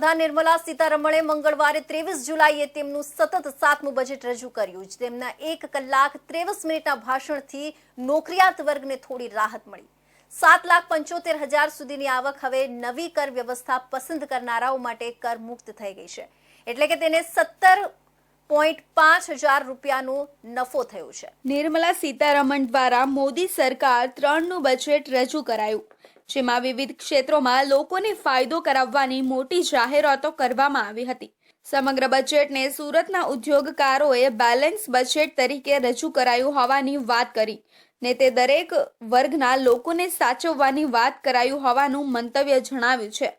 પ્રધાન નિર્મલા સીતારમણે મંગળવારે ત્રેવીસ જુલાઈએ તેમનું સતત સાતમું બજેટ રજૂ કર્યું તેમના એક કલાક ત્રેવીસ મિનિટના ભાષણથી નોકરિયાત વર્ગને થોડી રાહત મળી. સાત લાખ પંચોતેર હજાર સુધીની આવક હવે નવી કર વ્યવસ્થા પસંદ કરનારાઓ માટે કર મુક્ત થઈ ગઈ છે. એટલે કે તેને સત્તર પોઈન્ટ પાંચ હજાર રૂપિયાનો નફો થયો છે. નિર્મલા સીતારમણ દ્વારા મોદી સરકાર ત્રણનું બજેટ રજૂ કરાયું. જેમાં વિવિધ ક્ષેત્રોમાં લોકોને ફાયદો કરાવવાની મોટી જાહેરાતો કરવામાં આવી હતી. સમગ્ર બજેટને સુરતના ઉદ્યોગકારોએ બેલેન્સ બજેટ તરીકે રજૂ કરાયું હોવાની વાત કરી ને તે દરેક વર્ગના લોકોને સાચવવાની વાત કરાયું હોવાનું મંતવ્ય જણાવ્યું છે.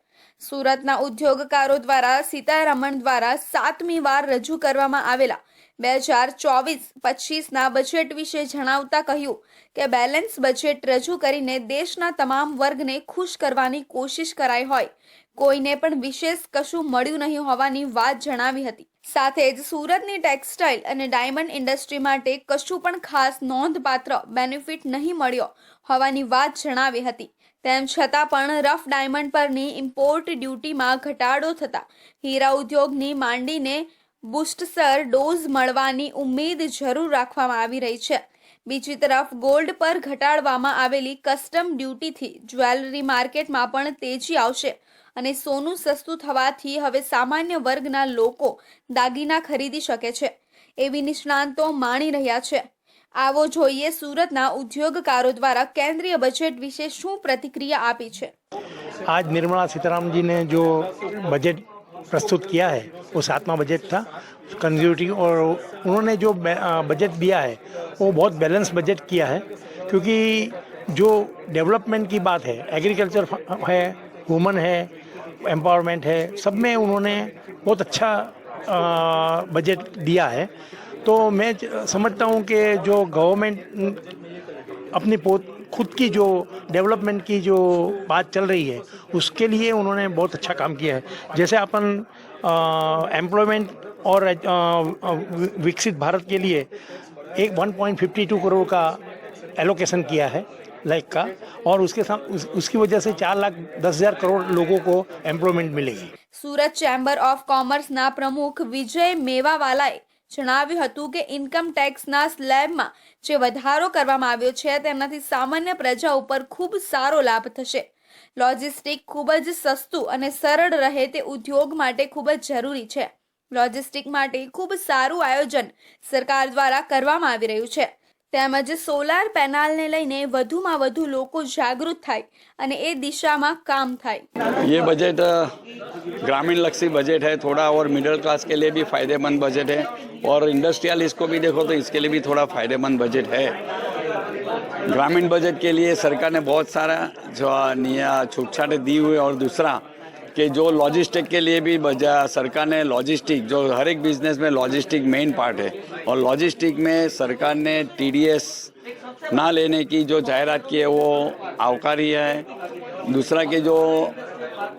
સુરતના ઉદ્યોગકારો દ્વારા સીતારમણ દ્વારા સાતમી વાર રજૂ કરવામાં આવેલા બે હજાર ચોવીસ પચીસના બજેટ વિશે જણાવતા કહ્યું કે બેલેન્સ બજેટ રજૂ કરીને દેશના તમામ વર્ગને ખુશ કરવાની કોશિશ કરાઈ હોય. કોઈને પણ વિશેષ કશું મળ્યું નહીં હોવાની વાત જણાવી હતી. સાથે જ સુરતની ટેક્સટાઇલ અને ડાયમંડ ઇન્ડસ્ટ્રી માટે કશું પણ ખાસ નોંધપાત્ર બેનિફિટ નહીં મળ્યો હોવાની વાત જણાવી હતી. તેમ છતાં પણ રફ ડાયમંડ પરની ઇમ્પોર્ટ ડ્યુટીમાં ઘટાડો થતા હીરા ઉદ્યોગની માંડીને બુસ્ટસર ડોઝ મળવાની ઉમેદ જરૂર રાખવામાં આવી રહી છે. બીજી તરફ, ગોલ્ડ પર ઘટાડવામાં આવેલી કસ્ટમ ડ્યુટીથી જ્વેલરી માર્કેટમાં પણ તેજી આવશે અને સોનું સસ્તું થવાથી હવે સામાન્ય વર્ગના લોકો દાગીના ખરીદી શકે છે. એવી નિષ્ણાંતો માણી રહ્યા છે. આવો જોઈએ સુરતના ઉદ્યોગકારો દ્વારા કેન્દ્રીય બજેટ વિશે શું પ્રતિક્રિયા આપી છે? આજ નિર્મળા સીતારામજીને જો બજેટ प्रस्तुत किया है, वो सातवां बजट था कंजर्वेटिव और उन्होंने जो बजट दिया है, वो बहुत बैलेंस बजट किया है, क्योंकि जो डेवलपमेंट की बात है एग्रीकल्चर है वुमन है एम्पावरमेंट है, सब में उन्होंने बहुत अच्छा बजट दिया है। तो मैं समझता हूँ कि जो गवर्नमेंट अपनी खुद की जो डेवलपमेंट की जो बात चल रही है उसके लिए उन्होंने बहुत अच्छा काम किया है जैसे अपन एम्प्लॉयमेंट और अ, अ, विकसित भारत के लिए एक 1.52 करोड़ का एलोकेशन किया है लाइक का और उसके साथ उस, उसकी वजह से चार लाख दस हज़ार करोड़ लोगों को एम्प्लॉयमेंट मिलेगी સુરત ચેમ્બર ઓફ કોમર્સના પ્રમુખ વિજય મેવાવાલાએ જણાવ્યું હતું કે ઇન્કમ ટેક્સના સ્લેબમાં જે વધારો કરવામાં આવ્યો છે, તેનાથી સામાન્ય પ્રજા ઉપર ખૂબ સારો લાભ થશે. લોજિસ્ટિક ખૂબ જ સસ્તું અને સરળ રહે તે ઉદ્યોગ માટે ખૂબ જ જરૂરી છે. લોજિસ્ટિક માટે ખૂબ સારું આયોજન સરકાર દ્વારા કરવામાં આવી રહ્યું છે. તેમજ સોલાર પેનલને લઈને વધુમાં વધુ લોકો જાગૃત થાય અને એ દિશામાં કામ થાય ये बजट अ, ग्रामीण लक्षी बजट है थोड़ा और मिडिल क्लास के लिए भी फायदेमंद बजट है और इंडस्ट्रियलिस्ट को भी देखो तो इसके लिए भी थोड़ा फायदेमंद बजट है ग्रामीण बजट के लिए सरकार ने बहुत सारा जो निया- छूट छाटें दी हुई है और दूसरा कि जो लॉजिस्टिक के लिए भी सरकार ने लॉजिस्टिक जो हर एक बिज़नेस में लॉजिस्टिक मेन पार्ट है। और लॉजिस्टिक में सरकार ने टीडीएस ना लेने की जो जाहिरात की है, वो आवकारी है। दूसरा कि जो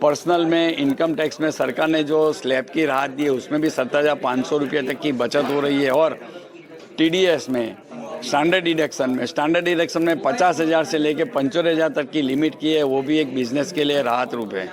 पर्सनल में इनकम टैक्स में सरकार ने जो स्लैब की राहत दी है, उसमें भी सत्तर हज़ार पाँच सौ रुपये तक की बचत हो रही है। और टीडीएस में स्टैंडर्ड डिडक्शन में स्टैंडर्ड डिडक्शन में पचास हज़ार से लेकर पंचोर हज़ार तक की लिमिट की है, वो भी एक बिज़नेस के लिए राहत रूप है।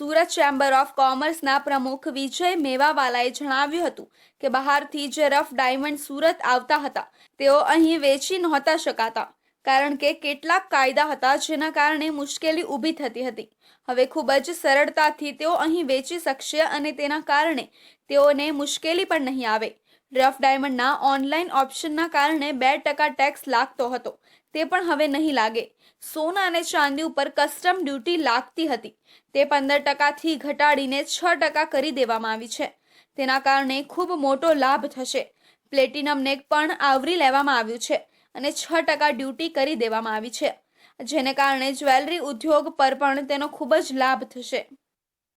સુરત ચેમ્બર ઓફ કોમર્સના પ્રમુખ વિજય મેવાવાલાએ જણાવ્યું હતું કે બહારથી જે રફ ડાયમંડ સુરત આવતા હતા, તેઓ અહીં વેચી નહોતા શકાતા, કારણ કે કેટલાક કાયદા હતા જેના કારણે મુશ્કેલી ઊભી થતી હતી. હવે ખૂબ જ સરળતાથી તેઓ અહીં વેચી શકશે અને તેના કારણે તેઓને મુશ્કેલી પણ નહીં આવે. રફ ડાયમંડના ઓનલાઈન ઓપ્શનના કારણે બે ટકા ટેક્સ લાગતો હતો. તે પણ હવે નહીં લાગે. સોના અને ચાંદી ઉપર કસ્ટમ ડ્યુટી લાગતી હતી. તે પંદર ટકાથી ઘટાડીને છ ટકા કરી દેવામાં આવી છે. તેના કારણે ખૂબ મોટો લાભ થશે. પ્લેટિનમને પણ આવરી લેવામાં આવ્યું છે અને છ ટકા ડ્યુટી કરી દેવામાં આવી છે. જેને કારણે જ્વેલરી ઉદ્યોગ પર પણ તેનો ખૂબ જ લાભ થશે.